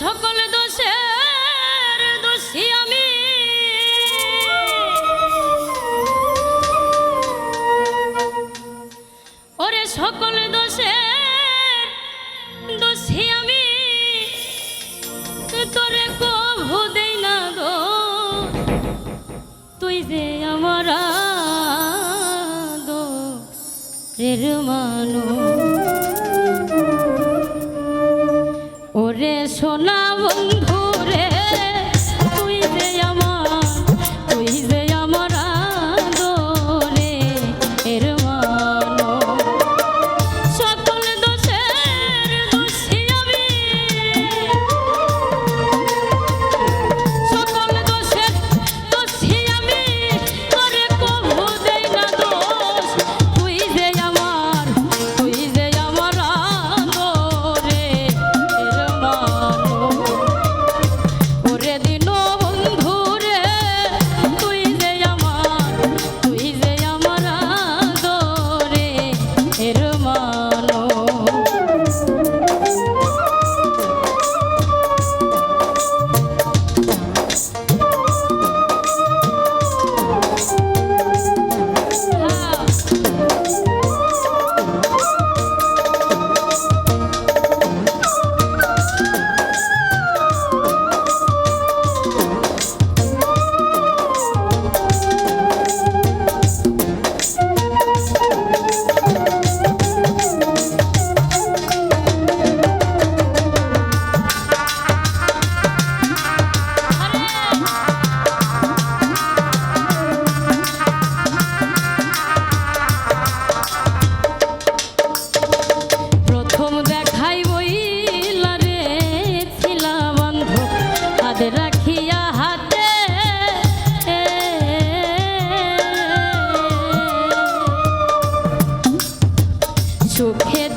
সকল দোষের দোষী আমি। ওরে সকল দোষের দোষী আমি। তোরে কভু দেই না গো। তুই যে আমার দো রের to a pin.